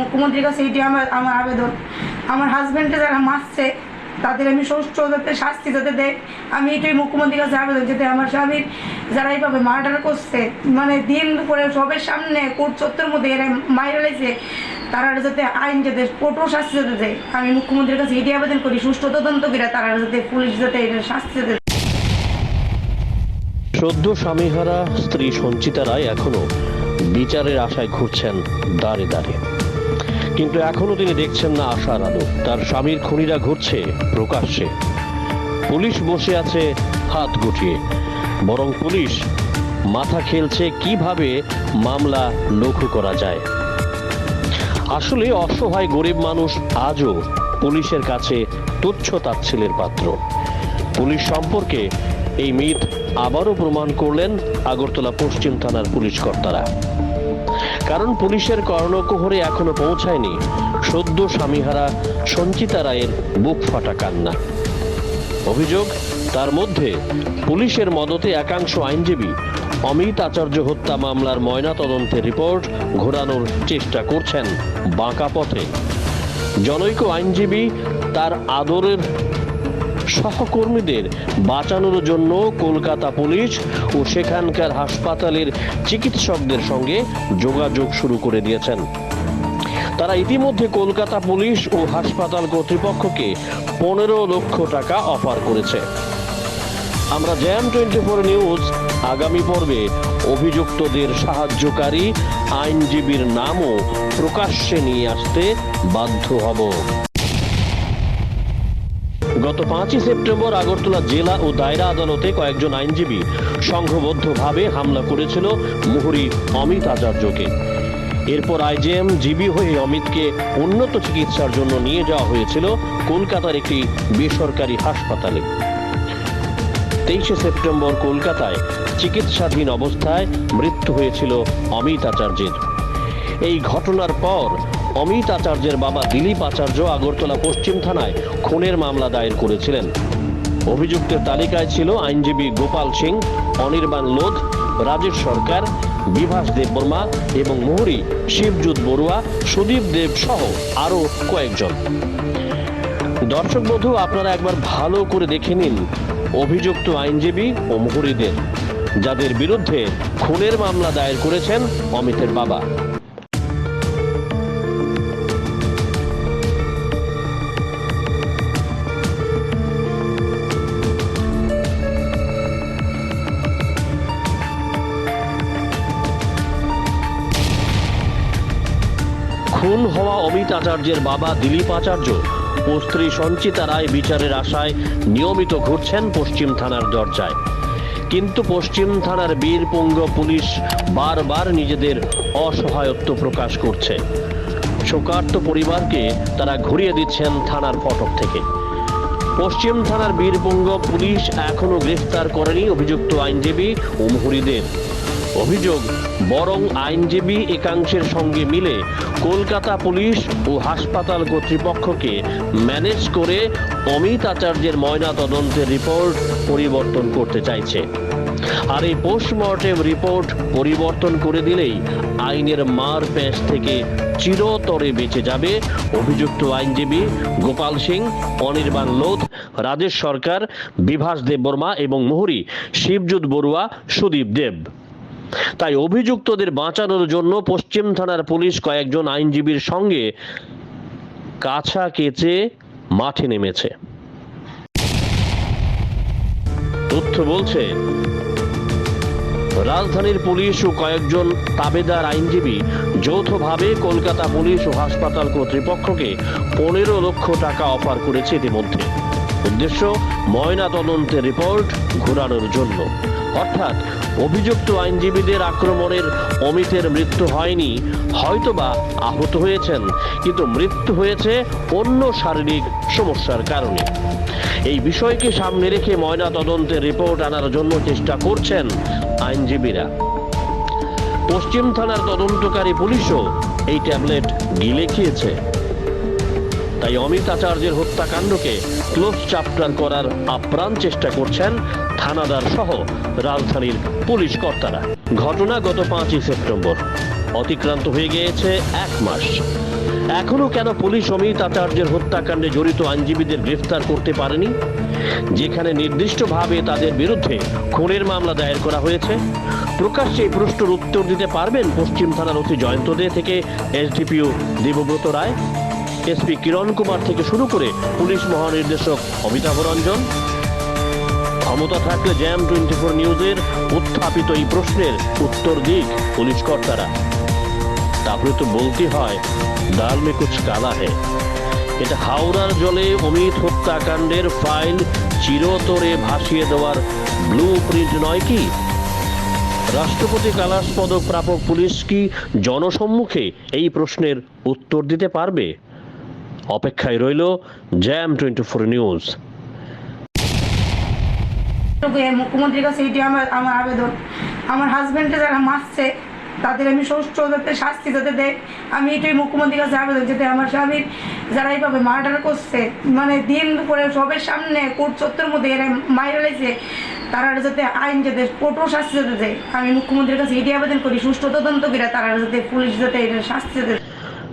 মুখ্যমন্ত্রীর কাছে এটি আমার আমার আবেদন। আমার হাজব্যান্ডকে যারা মারছে, তাদের আমি সুষ্ঠু যাতে শাস্তি যাতে দেয়, আমি এটাই মুখ্যমন্ত্রীর কাছে আবেদন যাতে আমার স্বামীর যারা এইভাবে মার্ডার করছে মানে দিন দুপুরে সবের সামনে কোর্ট চত্বর মধ্যে এরা মাইরা লাইছে, তারা যাতে আইন যাতে কঠোর শাস্তি যাতে দেয়, আমি মুখ্যমন্ত্রীর কাছে এটি আবেদন করি, সুষ্ঠু তদন্ত করে তারা যাতে পুলিশ যাতে এটার শাস্তি যাতে সদ্য স্বামীহারা স্ত্রী সঞ্চিতা রায় এখনও বিচারের আশায় ঘুরছেন দাঁড়ে দাঁড়ে। কিন্তু এখনও তিনি দেখছেন না আশার আলো। তার স্বামীর খুনিরা ঘুরছে প্রকাশ্যে। পুলিশ বসে আছে হাত গুটিয়ে। বরং পুলিশ মাথা খেলছে কীভাবে মামলা লঘু করা যায়। আসলে অসহায় গরিব মানুষ আজও পুলিশের কাছে তুচ্ছ তাচ্ছিলের পাত্র। পুলিশ সম্পর্কে এই মিথ আবারও প্রমাণ করলেন আগরতলা পশ্চিম থানার পুলিশ কর্তারা। কারণ পুলিশের কর্ণকোহরে এখনও পৌঁছায়নি সদ্য স্বামীহারা সঞ্চিতা রায়ের বুক ফাটা কান্না। অভিযোগ, তার মধ্যে পুলিশের মদতে একাংশ আইনজীবী অমিত আচার্য হত্যা মামলার ময়না তদন্তের রিপোর্ট ঘোরানোর চেষ্টা করছেন বাঁকা পথে। জনৈক আইনজীবী তার আদরের সহকর্মীদের বাঁচানোর জন্য কলকাতা পুলিশ ও সেখানকার হাসপাতালের চিকিৎসকদের সঙ্গে যোগাযোগ শুরু করে দিয়েছেন। তারা ইতিমধ্যে কলকাতা পুলিশ ও হাসপাতাল কর্তৃপক্ষকে পনেরো লক্ষ টাকা অফার করেছে। আমরা জ্যাম টোয়েন্টি ফোর নিউজ আগামী পর্বে অভিযুক্তদের সাহায্যকারী আইনজীবীর নামও প্রকাশ্যে নিয়ে আসতে বাধ্য হব। গত পাঁচই সেপ্টেম্বর আগরতলা জেলা ও দায়রা আদালতে কয়েকজন আইনজীবী সংঘবদ্ধভাবে হামলা করেছিল মুহুরী অমিত আচার্যকে। এরপর আইজিএম জিবি হয়ে অমিতকে উন্নত চিকিৎসার জন্য নিয়ে যাওয়া হয়েছিল কলকাতার একটি বেসরকারি হাসপাতালে। তেইশে সেপ্টেম্বর কলকাতায় চিকিৎসাধীন অবস্থায় মৃত্যু হয়েছিল অমিত আচার্যের। এই ঘটনার পর অমিত আচার্যের বাবা দিলীপ আচার্য আগরতলা পশ্চিম থানায় খুনের মামলা দায়ের করেছিলেন। অভিযুক্তের তালিকায় ছিল আইনজীবী গোপাল সিং, অনির্বাণ লোধ, রাজেশ সরকার, বিভাস দেববর্মা এবং মোহরি শিবজুত বড়ুয়া, সুদীপ দেব সহ আরও কয়েকজন। দর্শক বন্ধু, আপনারা একবার ভালো করে দেখে নিন অভিযুক্ত আইনজীবী ও মুহুরীদের। যাদের বিরুদ্ধে খুনের মামলা দায়ের করেছেন অমিতের বাবা। খুন হওয়া অমিত আচার্যের বাবা দিলীপ আচার্য ও স্ত্রী সঞ্চিতা রায় বিচারের আশায় নিয়মিত ঘুরছেন পশ্চিম থানার দরজায়। কিন্তু পশ্চিম থানার বীরপুঙ্গ পুলিশ বারবার নিজেদের অসহায়ত্ব প্রকাশ করছে। শোকার্ত পরিবারকে তারা ঘুরিয়ে দিচ্ছেন থানার ফটক থেকে। পশ্চিম থানার বীরপুঙ্গ পুলিশ এখনও গ্রেফতার করেনি অভিযুক্ত আইনজীবী ও মুহুরীদের। অভিযোগ, বরং আইনজীবী একাংশের সঙ্গে মিলে কলকাতা পুলিশ ও হাসপাতাল কর্তৃপক্ষকে ম্যানেজ করে অমিত আচার্যের ময়না তদন্তের রিপোর্ট পরিবর্তন করতে চাইছে। আর এই পোস্টমর্টেম রিপোর্ট পরিবর্তন করে দিলেই আইনের মার প্যাঁচ থেকে চিরতরে বেঁচে যাবে, অভিযুক্ত আইনজীবী গোপাল সিং, অনির্বাণ লোধ, রাজেশ সরকার, বিভাস দেববর্মা এবং মোহরি শিবজুত বড়ুয়া, সুদীপ দেব। তাই অভিযুক্তদের বাঁচানোর জন্য পশ্চিম থানার পুলিশ কয়েকজন আইনজীবীর সঙ্গে কাছা কেচে মাঠে নেমেছে। তথ্য বলছে, রাজধানীর পুলিশ ও কয়েকজন তাবেদার আইনজীবী যৌথভাবে কলকাতা পুলিশ ও হাসপাতাল কর্তৃপক্ষকে পনেরো লক্ষ টাকা অফার করেছে ইতিমধ্যে। উদ্দেশ্য ময়না তদন্তের রিপোর্ট ঘোরানোর জন্য। অর্থাৎ, অভিযুক্ত আইনজীবীদের আক্রমণের অমিতের মৃত্যু হয়নি, হয়তোবা আহত হয়েছেন, কিন্তু মৃত্যু হয়েছে অন্য শারীরিক সমস্যার কারণে। এই বিষয়কে সামনে রেখে ময়না তদন্তের রিপোর্ট আনার জন্য চেষ্টা করছেন আইনজীবীরা। পশ্চিম থানার তদন্তকারী পুলিশও এই ট্যাবলেট গিলে খেয়েছে। তাই অমিত আচার্যের হত্যাকাণ্ডকে ক্লোজ চ্যাপ্টার করার আপ্রাণ চেষ্টা করছেন থানাদার সহ রাজধানীর পুলিশ কর্তারা। ঘটনা গত পাঁচই সেপ্টেম্বর। অতিক্রান্ত হয়ে গিয়েছে এক মাস। এখনও কেন পুলিশ অমিত আচার্যের হত্যাকাণ্ডে জড়িত আইনজীবীদের গ্রেফতার করতে পারেনি? যেখানে নির্দিষ্টভাবে তাদের বিরুদ্ধে খুনের মামলা দায়ের করা হয়েছে। প্রকাশ্যে এই প্রশ্নের উত্তর দিতে পারবেন পশ্চিম থানার অতি জয়ন্ত দে থেকে এসডিপিও দেবব্রত রায়। এসপি কিরণ কুমার থেকে শুরু করে পুলিশ মহানির্দেশক অমিতাভ রঞ্জন। ক্ষমতা থাকলে জ্যাম টোয়েন্টি ফোর নিউজের উত্থাপিত এই প্রশ্নের উত্তর দিক পুলিশ কর্তারা। তারপরে তো বলতে হয়, ডাল মে কুছ কালা হে এটা হাওড়ার জলে অমিত হত্যাকাণ্ডের ফাইল চিরতরে ভাসিয়ে দেওয়ার ব্লু প্রিন্ট নয় কি? রাষ্ট্রপতি কালাস পদক প্রাপক পুলিশ কি জনসম্মুখে এই প্রশ্নের উত্তর দিতে পারবে? অপেক্ষায় রইল জ্যাম টোয়েন্টি ফোর নিউজ মুখ্যমন্ত্রীর কাছে এটি আমার আমার আবেদন আমার হাজব্যান্ডকে যারা মারছে, তাদের আমি সুষ্ঠু যাতে শাস্তি যাতে দেয়, আমি এটাই মুখ্যমন্ত্রীর কাছে আবেদন যাতে আমার স্বামীর যারা এইভাবে মার্ডার করছে মানে দিন দুপুরে সবের সামনে কোর্ট চত্বর মধ্যে এরা মাইরে লাইছে তারা যাতে আইন যাতে কঠোর শাস্তি যাতে দেয়, আমি মুখ্যমন্ত্রীর কাছে এটি আবেদন করি, সুষ্ঠু তদন্ত করে তারা যাতে পুলিশ যাতে শাস্তি যাতে।